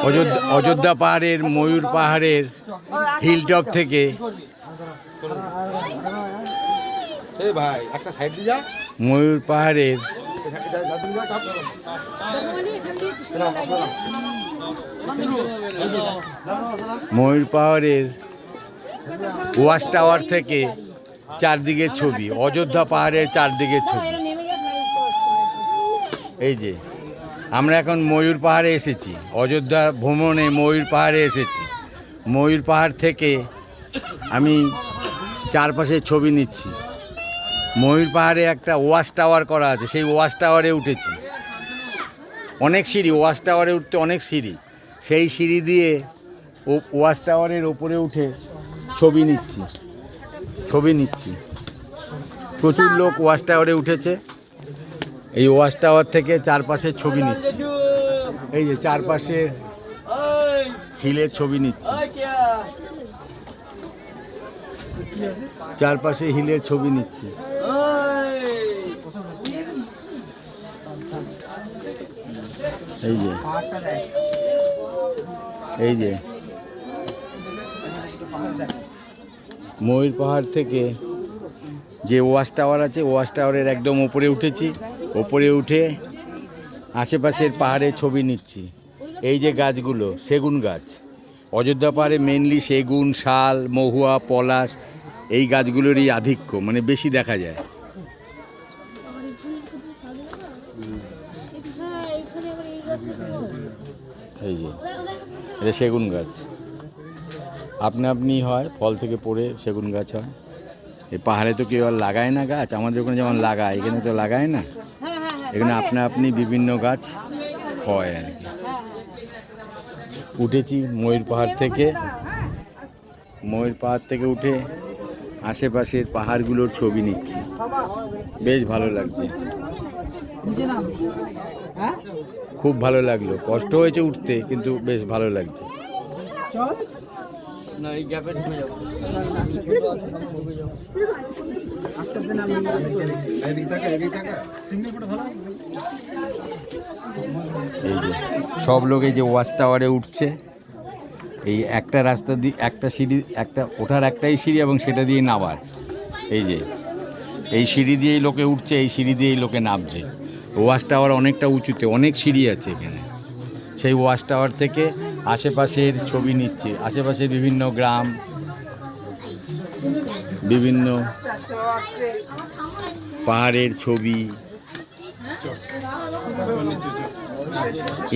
অযোধ্যা অযোধ্যা পাহাড়ের ময়ূর পাহাড়ের থেকে। সাইড দিয়ে যা। ময়ূর পাহাড়ের। ময়ূর পাহাড়ের ওয়াশ টাওয়ার থেকে চারদিকে ছবি অযোধ্যা পাহাড়ের চারদিকে ছবি। এই যে, আমরা এখন ময়ূর পাহাড়ে এসেছি, অযোধ্যা ভ্রমণে ময়ূর পাহাড়ে এসেছি। ময়ূর পাহাড় থেকে আমি চারপাশে ছবি নিচ্ছি। ময়ূর পাহাড়ে একটা ওয়াশ টাওয়ার করা আছে, সেই ওয়াশ টাওয়ারে উঠেছি। অনেক সিঁড়ি, ওয়াশ টাওয়ারে উঠতে অনেক সিঁড়ি। সেই সিঁড়ি দিয়ে ওয়াশ টাওয়ারের ওপরে উঠে ছবি নিচ্ছি ছবি নিচ্ছি। প্রচুর লোক ওয়াশ টাওয়ারে উঠেছে। এই ওয়াশ টাওয়ার থেকে চারপাশে ছবি নিচ্ছি। এই যে চারপাশে হিলের ছবি নিচ্ছি। চারপাশে হিলের ছবি নিচ্ছি। এই যে। এই যে। ময়ূর পাহাড় থেকে যে ওয়াশ টাওয়ার আছে ওয়াশ টাওয়ারের একদম উপরে উঠেছি। ওপরে উঠে আশেপাশের পাহাড়ে ছবি নিচ্ছি। এই যে গাছগুলো, সেগুন গাছ। অযোধ্যা পাহাড়ে মেনলি সেগুন, শাল, মহুয়া, পলাশ, এই গাছগুলোরই আধিক্য মানে বেশি দেখা যায়। এই যে, এটা সেগুন গাছ। আপনা আপনি হয়, ফল থেকে পড়ে সেগুন গাছ হয়। এই পাহাড়ে তো কেউ আর লাগায় না গাছ, আমাদের ওখানে যেমন লাগায়, এখানে তো লাগায় না। এখানে আপনা আপনি বিভিন্ন গাছ হয় আর কি। উঠেছি ময়ূর পাহাড় থেকে। ময়ূর পাহাড় থেকে উঠে আশেপাশের পাহাড়গুলোর ছবি নিচ্ছি। বেশ ভালো লাগছে। খুব ভালো লাগল। কষ্ট হয়েছে উঠতে, কিন্তু বেশ ভালো লাগছে। এদিক তাকা এদিক তাকা সিঙ্গেল ফটো ভালো এই যে সব লোক এই যে ওয়াচ টাওয়ারে উঠছে। এই একটা রাস্তা দিয়ে একটা সিঁড়ি, একটা, ওঠার একটাই সিঁড়ি এবং সেটা দিয়ে নামার। এই যে, এই সিঁড়ি দিয়েই লোকে উঠছে, এই সিঁড়ি দিয়েই লোকে নামছে। ওয়াচ টাওয়ার অনেকটা উঁচুতে, অনেক সিঁড়ি আছে এখানে। সেই ওয়াচ টাওয়ার থেকে আশেপাশের ছবি নিচ্ছে আশেপাশের বিভিন্ন গ্রাম, বিভিন্ন পাহাড়ের ছবি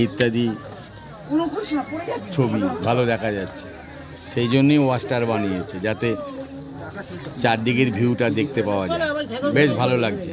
ইত্যাদি ছবি, ভালো দেখা যাচ্ছে। সেই জন্যই ওয়াস্টার বানিয়েছে, যাতে চারদিকের ভিউটা দেখতে পাওয়া যায়। বেশ ভালো লাগছে।